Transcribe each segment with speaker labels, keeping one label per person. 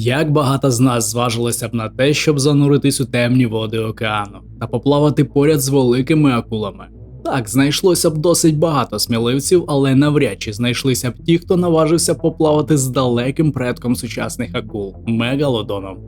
Speaker 1: Як багато з нас зважилося б на те, щоб зануритись у темні води океану та поплавати поряд з великими акулами? Так, знайшлося б досить багато сміливців, але навряд чи знайшлися б ті, хто наважився поплавати з далеким предком сучасних акул мегалодоном.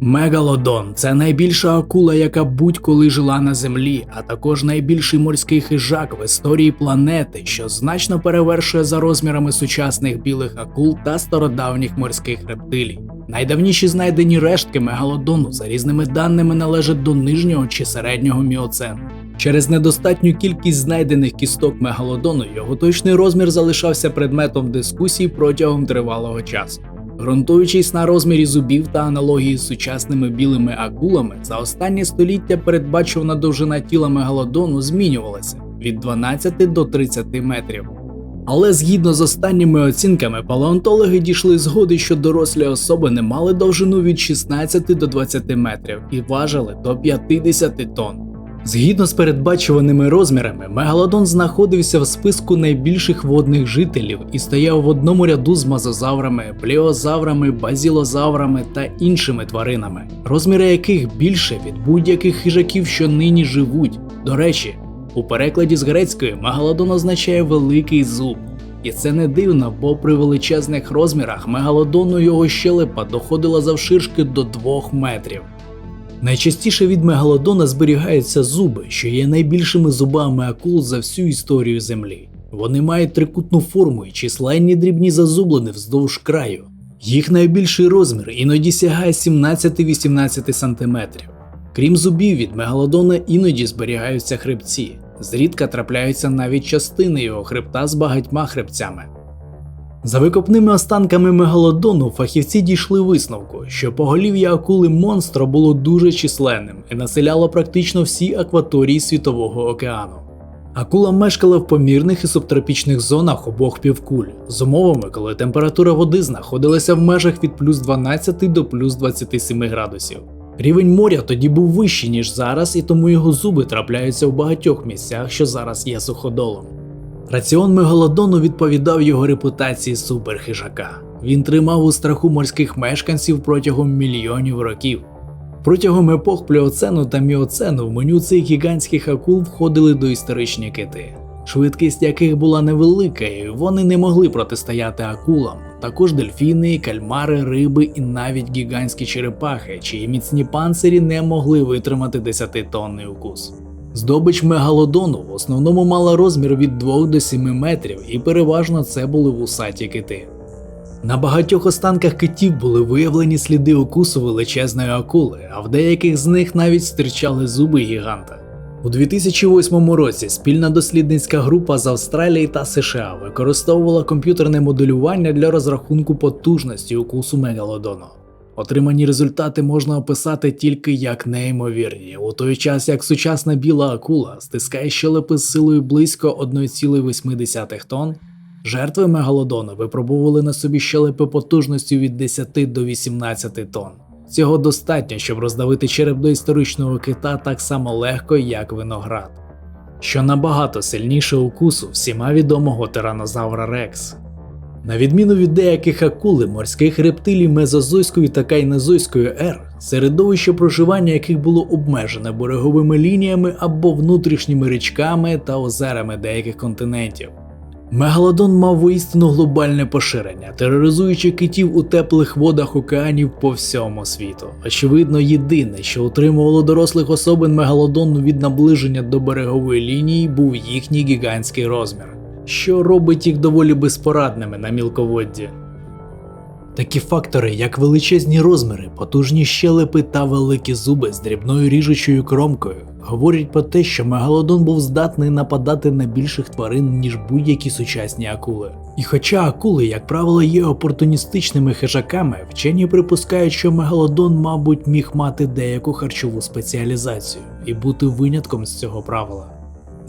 Speaker 1: Мегалодон це найбільша акула, яка будь-коли жила на землі, а також найбільший морський хижак в історії планети, що значно перевершує за розмірами сучасних білих акул та стародавніх морських рептилій. Найдавніші знайдені рештки мегалодону за різними даними належать до нижнього чи середнього міоцену. Через недостатню кількість знайдених кісток мегалодону його точний розмір залишався предметом дискусій протягом тривалого часу. Ґрунтуючись на розмірі зубів та аналогії з сучасними білими акулами, за останні століття передбачувана довжина тіла мегалодону змінювалася від 12 до 30 метрів. Але згідно з останніми оцінками, палеонтологи дійшли згоди, що дорослі особи не мали довжину від 16 до 20 метрів і важили до 50 тонн. Згідно з передбачуваними розмірами, мегалодон знаходився в списку найбільших водних жителів і стояв в одному ряду з мазозаврами, пліозаврами, базілозаврами та іншими тваринами, розміри яких більше від будь-яких хижаків, що нині живуть. До речі, у перекладі з грецької мегалодон означає великий зуб. І це не дивно, бо при величезних розмірах мегалодону його щелепа доходила завширшки до 2 метрів. Найчастіше від мегалодона зберігаються зуби, що є найбільшими зубами акул за всю історію Землі. Вони мають трикутну форму і численні дрібні зазублини вздовж краю. Їх найбільший розмір іноді сягає 17-18 см. Крім зубів від мегалодона іноді зберігаються хребці. Зрідка трапляються навіть частини його хребта з багатьма хребцями. За викопними останками мегалодону фахівці дійшли висновку, що поголів'я акули монстра було дуже численним і населяло практично всі акваторії Світового океану. Акула мешкала в помірних і субтропічних зонах обох півкуль, з умовами, коли температура води знаходилася в межах від плюс 12 до плюс 27 градусів. Рівень моря тоді був вищий, ніж зараз, і тому його зуби трапляються в багатьох місцях, що зараз є суходолом. Раціон мегалодону відповідав його репутації суперхижака. Він тримав у страху морських мешканців протягом мільйонів років. Протягом епох пліоцену та міоцену в меню цих гігантських акул входили доісторичні кити, швидкість яких була невелика, і вони не могли протистояти акулам. Також дельфіни, кальмари, риби і навіть гігантські черепахи, чиї міцні панцирі не могли витримати 10-тонний укус. Здобич мегалодону в основному мала розмір від 2 до 7 метрів, і переважно це були вусаті кити. На багатьох останках китів були виявлені сліди укусу величезної акули, а в деяких з них навіть стирчали зуби гіганта. У 2008 році спільна дослідницька група з Австралії та США використовувала комп'ютерне моделювання для розрахунку потужності укусу мегалодону. Отримані результати можна описати тільки як неймовірні, у той час як сучасна біла акула стискає щелепи з силою близько 1,8 тонн, жертви мегалодону випробували на собі щелепи потужністю від 10 до 18 тонн. Цього достатньо, щоб роздавити череп до історичного кита так само легко, як виноград. Що набагато сильніше укусу всіма відомого тиранозавра Рекс. На відміну від деяких акули, морських рептилій мезозойської та кайнозойської ер, середовище проживання яких було обмежене береговими лініями або внутрішніми річками та озерами деяких континентів. Мегалодон мав воістину глобальне поширення, тероризуючи китів у теплих водах океанів по всьому світу. Очевидно, єдине, що утримувало дорослих особин мегалодону від наближення до берегової лінії, був їхній гігантський розмір що робить їх доволі безпорадними на мілководді. Такі фактори, як величезні розміри, потужні щелепи та великі зуби з дрібною ріжучою кромкою, говорять про те, що мегалодон був здатний нападати на більших тварин, ніж будь-які сучасні акули. І хоча акули, як правило, є опортуністичними хижаками, вчені припускають, що мегалодон, мабуть, міг мати деяку харчову спеціалізацію і бути винятком з цього правила.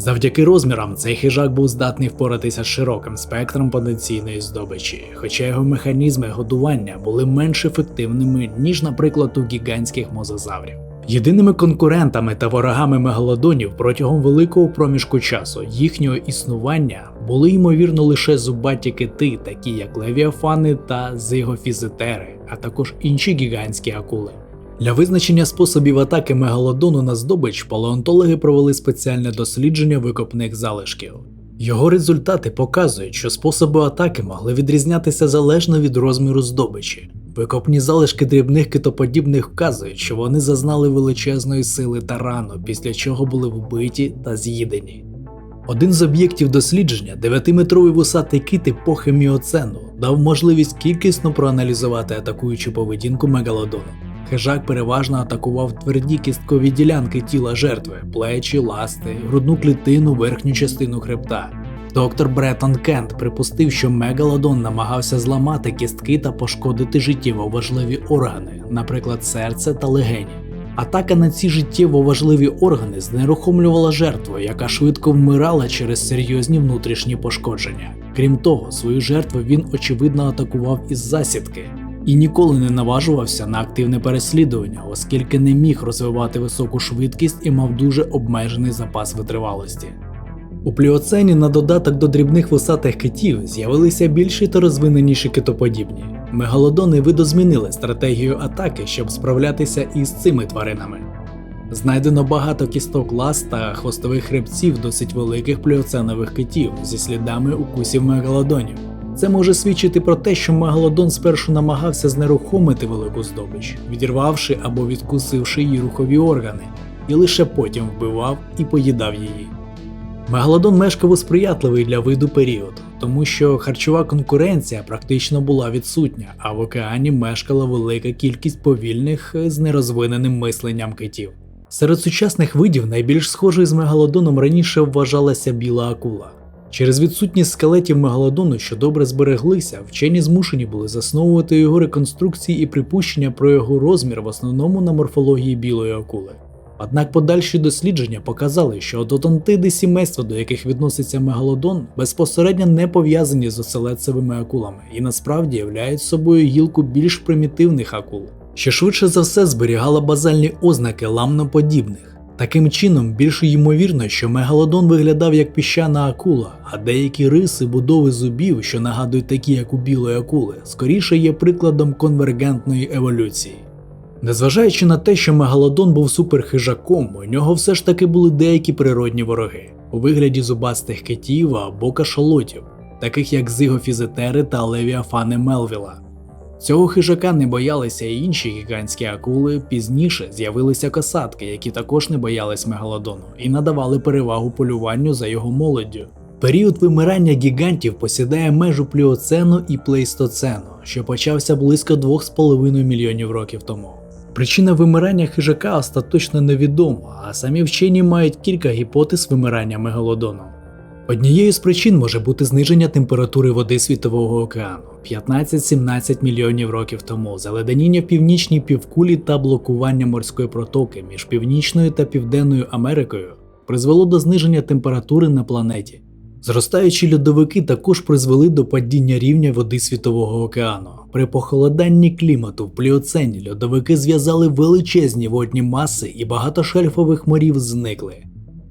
Speaker 1: Завдяки розмірам цей хижак був здатний впоратися з широким спектром потенційної здобичі, хоча його механізми годування були менш ефективними, ніж, наприклад, у гігантських мозазаврів. Єдиними конкурентами та ворогами мегалодонів протягом великого проміжку часу їхнього існування були ймовірно лише зубаті кити, такі як левіафани та зигофізитери, а також інші гігантські акули. Для визначення способів атаки мегалодону на здобич палеонтологи провели спеціальне дослідження викопних залишків. Його результати показують, що способи атаки могли відрізнятися залежно від розміру здобичі. Викопні залишки дрібних китоподібних вказують, що вони зазнали величезної сили та рану, після чого були вбиті та з'їдені. Один з об'єктів дослідження, 9-метровий вусатий кит епохи міоцену, дав можливість кількісно проаналізувати атакуючу поведінку мегалодону. Хижак переважно атакував тверді кісткові ділянки тіла жертви, плечі, ласти, грудну клітину, верхню частину хребта. Доктор Бреттон Кент припустив, що Мегалодон намагався зламати кістки та пошкодити життєво важливі органи, наприклад, серце та легені. Атака на ці життєво важливі органи знерухомлювала жертву, яка швидко вмирала через серйозні внутрішні пошкодження. Крім того, свою жертву він очевидно атакував із засідки і ніколи не наважувався на активне переслідування, оскільки не міг розвивати високу швидкість і мав дуже обмежений запас витривалості. У пліоцені на додаток до дрібних вусатих китів з'явилися більші та розвиненіші китоподібні. Мегалодони видозмінили стратегію атаки, щоб справлятися із цими тваринами. Знайдено багато кісток лас та хвостових хребців досить великих пліоценових китів зі слідами укусів мегалодонів. Це може свідчити про те, що мегалодон спершу намагався знерухомити велику здобич, відірвавши або відкусивши її рухові органи, і лише потім вбивав і поїдав її. Мегалодон мешкав у сприятливий для виду період, тому що харчова конкуренція практично була відсутня, а в океані мешкала велика кількість повільних з нерозвиненим мисленням китів. Серед сучасних видів найбільш схожою з мегалодоном раніше вважалася біла акула. Через відсутність скелетів мегалодону, що добре збереглися, вчені змушені були засновувати його реконструкції і припущення про його розмір в основному на морфології білої акули. Однак подальші дослідження показали, що одонтиди сімейства, до яких відноситься мегалодон, безпосередньо не пов'язані з оселедцевими акулами і насправді являють собою гілку більш примітивних акул, що швидше за все зберігала базальні ознаки ламноподібних. Таким чином, більш ймовірно, що мегалодон виглядав як піщана акула, а деякі риси будови зубів, що нагадують такі, як у білої акули, скоріше є прикладом конвергентної еволюції. Незважаючи на те, що мегалодон був суперхижаком, у нього все ж таки були деякі природні вороги у вигляді зубастих китів або кашалотів, таких як зигофізетери та левіафани Мелвіла. Цього хижака не боялися і інші гігантські акули. Пізніше з'явилися касатки, які також не боялись мегалодону і надавали перевагу полюванню за його молоддю. Період вимирання гігантів посідає межу пліоцену і плейстоцену, що почався близько 2,5 мільйонів років тому. Причина вимирання хижака остаточно невідома, а самі вчені мають кілька гіпотез вимирання мегалодону. Однією з причин може бути зниження температури води Світового океану 15-17 мільйонів років тому, заледеніння в північній півкулі та блокування морської протоки між Північною та Південною Америкою призвело до зниження температури на планеті. Зростаючі льодовики також призвели до падіння рівня води Світового океану. При похолоданні клімату в пліоцені льодовики зв'язали величезні водні маси і багато шельфових морів зникли.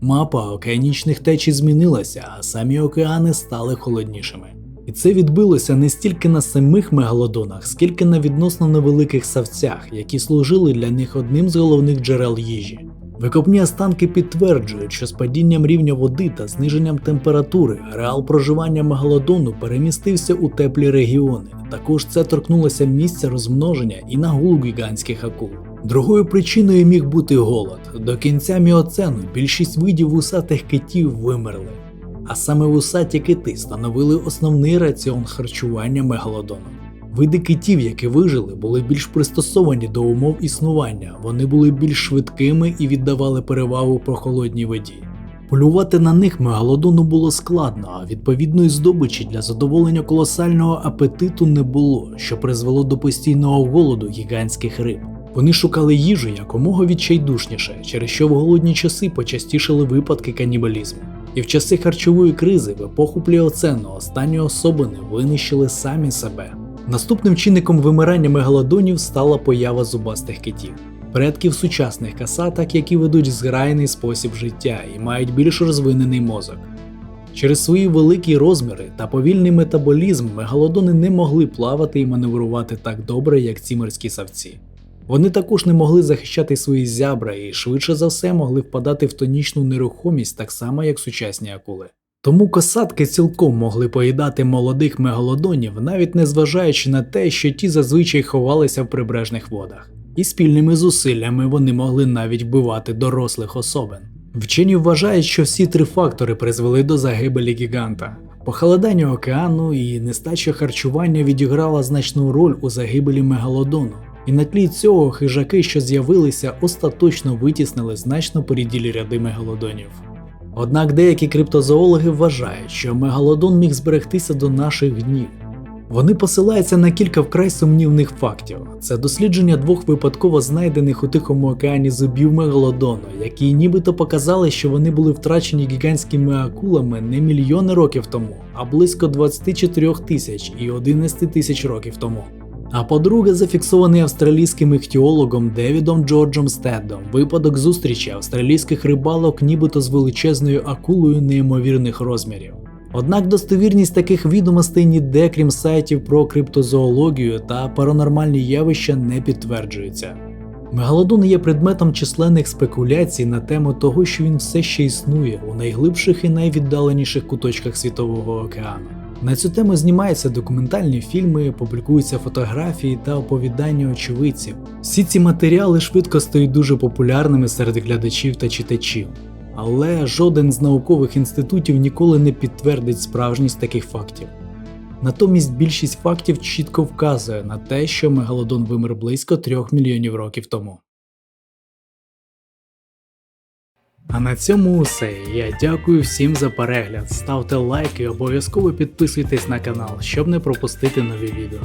Speaker 1: Мапа океанічних течій змінилася, а самі океани стали холоднішими. І це відбилося не стільки на самих мегалодонах, скільки на відносно невеликих савцях, які служили для них одним з головних джерел їжі. Викопні останки підтверджують, що з падінням рівня води та зниженням температури ареал проживання мегалодону перемістився у теплі регіони. Також це торкнулося місця розмноження і нагулу гігантських акул. Другою причиною міг бути голод. До кінця міоцену більшість видів вусатих китів вимерли, а саме вусаті кити становили основний раціон харчування мегалодону. Види китів, які вижили, були більш пристосовані до умов існування, вони були більш швидкими і віддавали перевагу прохолодній воді. Полювати на них мегалодону було складно, а відповідної здобичі для задоволення колосального апетиту не було, що призвело до постійного голоду гігантських риб. Вони шукали їжу якомога відчайдушніше, через що в голодні часи почастішали випадки канібалізму. І в часи харчової кризи в епоху пліоцену останні особини винищили самі себе. Наступним чинником вимирання мегалодонів стала поява зубастих китів. предків сучасних касаток, які ведуть зграйний спосіб життя і мають більш розвинений мозок. Через свої великі розміри та повільний метаболізм мегалодони не могли плавати і маневрувати так добре, як ці морські савці. Вони також не могли захищати свої зябра і швидше за все могли впадати в тонічну нерухомість так само, як сучасні акули. Тому косатки цілком могли поїдати молодих мегалодонів, навіть не зважаючи на те, що ті зазвичай ховалися в прибережних водах. І спільними зусиллями вони могли навіть вбивати дорослих особин. Вчені вважають, що всі три фактори призвели до загибелі гіганта. Похолодання океану і нестача харчування відіграла значну роль у загибелі мегалодону. І на тлі цього хижаки, що з'явилися, остаточно витіснили значно поріділі ряди мегалодонів. Однак деякі криптозоологи вважають, що мегалодон міг зберегтися до наших днів. Вони посилаються на кілька вкрай сумнівних фактів. Це дослідження двох випадково знайдених у Тихому океані зубів мегалодону, які нібито показали, що вони були втрачені гігантськими акулами не мільйони років тому, а близько 24 тисяч і 11 тисяч років тому. А по-друге, зафіксований австралійським іхтіологом Девідом Джорджем Стеддом випадок зустрічі австралійських рибалок нібито з величезною акулою неймовірних розмірів. Однак достовірність таких відомостей ніде, крім сайтів про криптозоологію та паранормальні явища, не підтверджується. Мегалодон є предметом численних спекуляцій на тему того, що він все ще існує у найглибших і найвіддаленіших куточках світового океану. На цю тему знімаються документальні фільми, публікуються фотографії та оповідання очевидців. Всі ці матеріали швидко стають дуже популярними серед глядачів та читачів. Але жоден з наукових інститутів ніколи не підтвердить справжність таких фактів. Натомість більшість фактів чітко вказує на те, що мегалодон вимер близько 3 мільйонів років тому. А на цьому усе. Я дякую всім за перегляд. Ставте лайк і обов'язково підписуйтесь на канал, щоб не пропустити нові відео.